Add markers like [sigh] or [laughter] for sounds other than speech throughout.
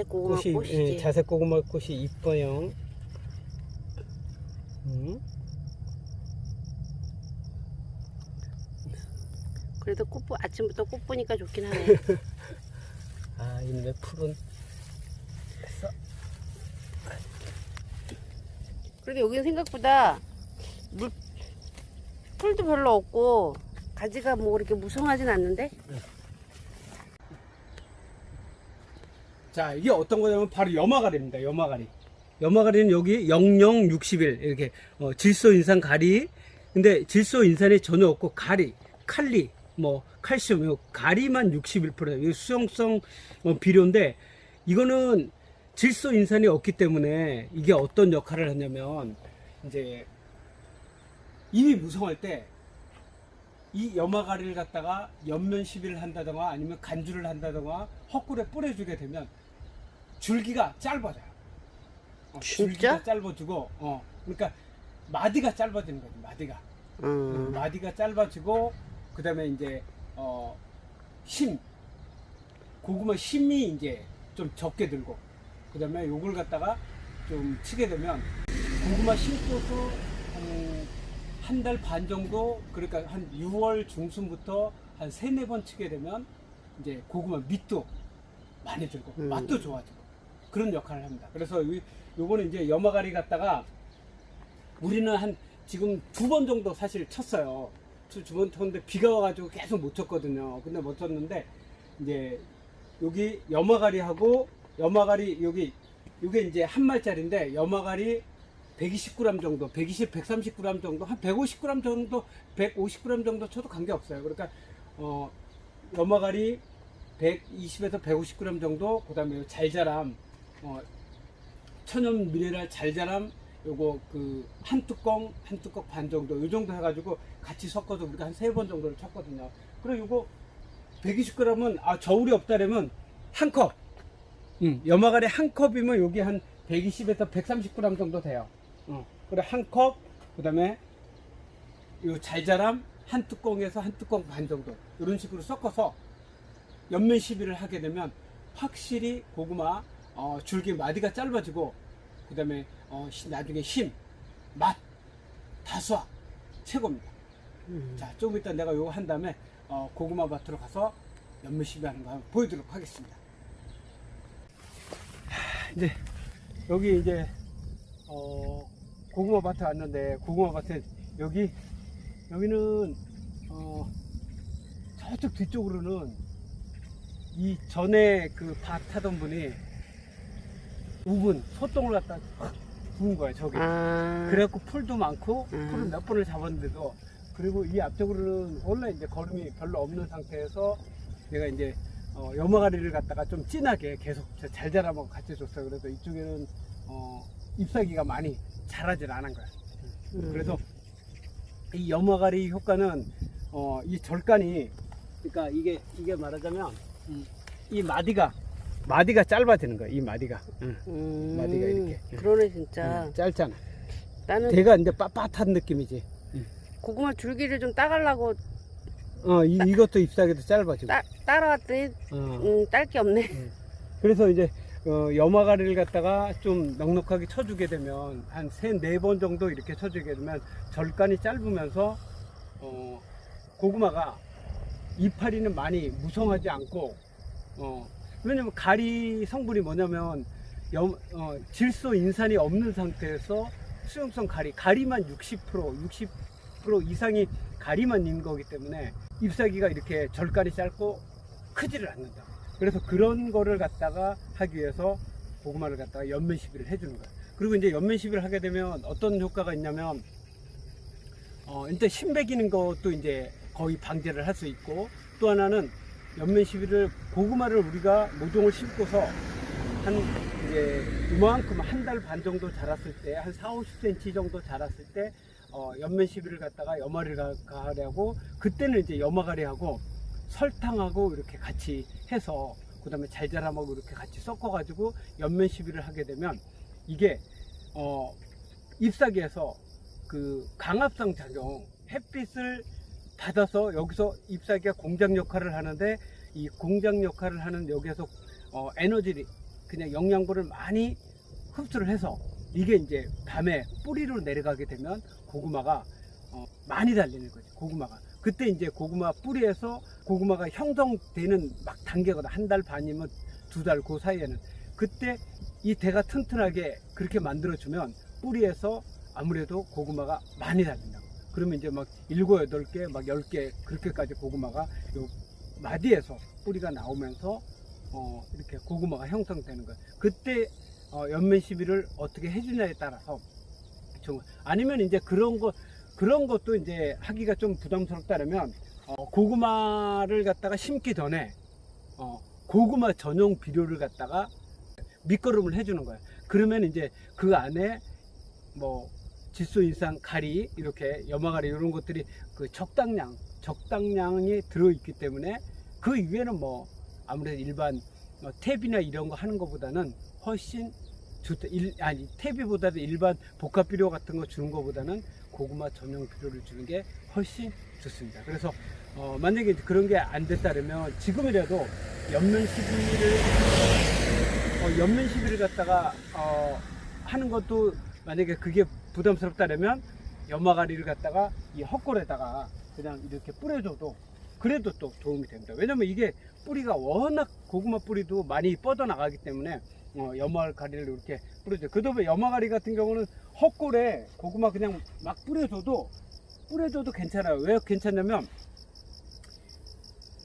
자색 고구마 꽃이 꽃이지. 예, 자색 고구마 꽃이 이뻐요. 음. 그래도 꽃 보- 아침부터 꽃 보니까 좋긴 하네. [laughs] 아, 이놈의 푸른. 그래도 여기는 생각보다 물 풀도 별로 없고 가지가 뭐 그렇게 무성하진 않는데. 자, 이게 어떤 거냐면 바로 염화가리입니다. 염화가리. 염화가리는 여기 00, 61 이렇게 어, 질소 인산 가리. 근데 질소 인산이 전혀 없고 가리, 칼리, 뭐 칼슘, 요 가리만 61%예요. 이 수용성 어, 비료인데 이거는 질소 인산이 없기 때문에 이게 어떤 역할을 하냐면 이제 이미 무성할 때 이 염화가리를 갖다가 옆면 시비를 한다던가 아니면 간주를 한다던가 헛꿀에 뿌려주게 되면 줄기가 짧아져요. 어, 진짜? 줄기가 짧아지고, 어, 그러니까 마디가 짧아지는 거지, 마디가. 음. 마디가 짧아지고, 그 다음에 이제, 어, 심. 고구마 심이 이제 좀 적게 들고, 그 다음에 요걸 갖다가 좀 치게 되면, 고구마 심고서 한, 한달반 정도, 그러니까 한 6월 중순부터 한 세네 번 치게 되면, 이제 고구마 밑도 많이 들고, 음. 맛도 좋아지고, 그런 역할을 합니다. 그래서 이- 요거는 이제 염화가리 갖다가 우리는 한 지금 두 번 정도 사실 쳤어요. 두 번 쳤는데 비가 와가지고 계속 못 쳤거든요. 근데 못 쳤는데 이제 여기 염화가리하고 염화가리 여기 이게 이제 한 말짜리인데 염화가리 120g 정도, 120, 130g 정도, 한 150g 정도, 150g 정도 쳐도 관계 없어요. 그러니까 어 염화가리 120에서 150g 정도, 그 다음에 잘 자람, 어, 천연 미네랄 잘 자람 요거 그 한 뚜껑 한 뚜껑 반 정도 요 정도 해가지고 같이 섞어서 우리가 한 세 번 정도를 쳤거든요. 그리고 요거 120g은 아 저울이 없다라면 한 컵. 음, 염화가리 한 컵이면 여기 한 120에서 130g 정도 돼요. 어. 그래 한 컵, 그다음에 요 잘자람 한 뚜껑에서 한 뚜껑 반 정도 이런 식으로 섞어서 옆면 시비를 하게 되면 확실히 고구마 어, 줄기 마디가 짧아지고 그 다음에 어, 시- 나중에 힘, 맛, 다수학 최고입니다. 음. 자, 조금 이따 내가 요거 한 다음에 어, 고구마 밭으로 가서 연물 시비하는 거 보여드리도록 하겠습니다. 하, 이제 여기 이제 어, 고구마 밭에 왔는데 고구마 밭에 여기 여기는 어, 저쪽 뒤쪽으로는 이 전에 그 밭 하던 분이 우분 소똥을 갖다 확 부은 거예요 저기. 아. 그래갖고 풀도 많고 음. 풀을 몇 번을 잡았는데도 그리고 이 앞쪽으로는 원래 이제 거름이 별로 없는 상태에서 내가 이제 어, 염화가리를 갖다가 좀 진하게 계속 잘 자라고 같이 줬어요. 그래서 이쪽에는 어, 잎사귀가 많이 자라질 않은 거야. 음. 그래서 이 염화가리 효과는 어, 이 절간이 그러니까 이게 이게 말하자면 이, 이 마디가 마디가 짧아지는 거야. 이 마디가 응. 음. 마디가 이렇게. 그러네 진짜. 응, 짧잖아. 나는 대가 이제 빳빳한 느낌이지. 고구마 줄기를 좀 따가려고 어, 이, 이것도 잎사귀도 짧아지고. 따, 따라왔더니 어. 음, 딸게 없네. 그래서 이제 어, 염화가리를 갖다가 좀 넉넉하게 쳐주게 되면 한 세 네 번 정도 이렇게 쳐주게 되면 절간이 짧으면서 어, 고구마가 이파리는 많이 무성하지 않고 어, 왜냐면 가리 성분이 뭐냐면 염, 어, 질소 인산이 없는 상태에서 수용성 가리 가리만 60% 60% 이상이 가리만 있는 거기 때문에 잎사귀가 이렇게 절간이 짧고 크지를 않는다. 그래서 그런 거를 갖다가 하기 위해서 고구마를 갖다가 연면 시비를 해주는 거예요. 그리고 이제 연면 시비를 하게 되면 어떤 효과가 있냐면 어, 일단 심배기는 것도 이제 거의 방제를 할 수 있고 또 하나는 연면 시비를 고구마를 우리가 모종을 심고서 한 이제 이만큼 한 달 반 정도 자랐을 때 한 4, 50cm 정도 자랐을 때 어, 연면 시비를 갖다가 염화를 가- 가리하고 그때는 이제 염화가리하고 설탕하고 이렇게 같이 해서 그다음에 잘자람하고 이렇게 같이 섞어가지고 연면 시비를 하게 되면 이게 어, 잎사귀에서 그 강압성 작용 햇빛을 받아서 여기서 잎사귀가 공장 역할을 하는데 이 공장 역할을 하는 여기에서 어, 에너지를 그냥 영양분을 많이 흡수를 해서 이게 이제 밤에 뿌리로 내려가게 되면 고구마가 어, 많이 달리는 거죠. 고구마가. 그때 이제 고구마 뿌리에서 고구마가 형성되는 막 단계거든. 한 달 반이면 두 달 그 사이에는. 그때 이 대가 튼튼하게 그렇게 만들어주면 뿌리에서 아무래도 고구마가 많이 달린다고. 그러면 이제 막 일곱, 여덟 개, 막 열 개, 그렇게까지 고구마가 요 마디에서 뿌리가 나오면서 어, 이렇게 고구마가 형성되는 거예요. 그때 어, 연면 시비를 어떻게 해주냐에 따라서 좀 아니면 이제 그런 거 그런 것도 이제 하기가 좀 부담스럽다면 어, 고구마를 갖다가 심기 전에 어, 고구마 전용 비료를 갖다가 밑거름을 해주는 거예요. 그러면 이제 그 안에 뭐 질소 인상 가리 이렇게 염화가리 이런 것들이 그 적당량 적당량이 들어있기 때문에 그 위에는 뭐 아무래도 일반 뭐 탭이나 이런 거 하는 것보다는 훨씬 좋다. 일, 아니 탭이보다도 일반 복합 비료 같은 거 주는 것보다는 고구마 전용 비료를 주는 게 훨씬 좋습니다. 그래서 어, 만약에 그런 게 안 됐다면 지금이라도 연면 시비를 어, 연면 시비를 갖다가 어, 하는 것도 만약에 그게 부담스럽다면 염화가리를 갖다가 이 헛골에다가 그냥 이렇게 뿌려줘도 그래도 또 도움이 됩니다. 왜냐면 이게 뿌리가 워낙 고구마 뿌리도 많이 뻗어 나가기 때문에 어, 염화가리를 이렇게 뿌려줘. 그다음에 염화가리 같은 경우는 헛골에 고구마 그냥 막 뿌려줘도 뿌려줘도 괜찮아요. 왜 괜찮냐면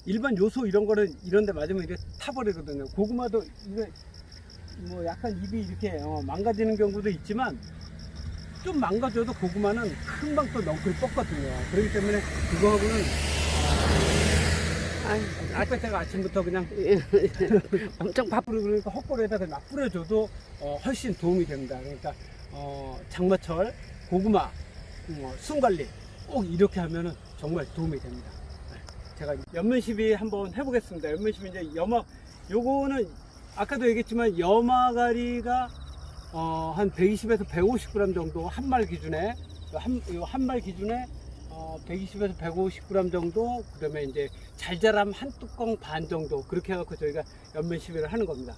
일반 요소 이런 거는 이런 데 맞으면 이게 타버리거든요. 고구마도 이게 뭐 약간 입이 이렇게 어, 망가지는 경우도 있지만 좀 망가져도 고구마는 금방 또 넝쿨 뻗거든요. 그렇기 때문에 그거하고는 아유, 아, 아까 제가 아침부터 그냥 [laughs] 엄청 바 뿌리 그러니까 헛골에다가 막 뿌려줘도 어, 훨씬 도움이 됩니다. 그러니까 어, 장마철 고구마 어, 순관리 꼭 이렇게 하면은 정말 도움이 됩니다. 네. 제가 연면 시비 한번 해보겠습니다. 연면 시비 이제 염화 요거는 아까도 얘기했지만 염화가리가 어, 한 120에서 150g 정도 한 말 기준에 한말 기준에 어, 120에서 150g 정도 그다음에 이제 잘 자람 한 뚜껑 반 정도 그렇게 해갖고 저희가 연면 시비를 하는 겁니다.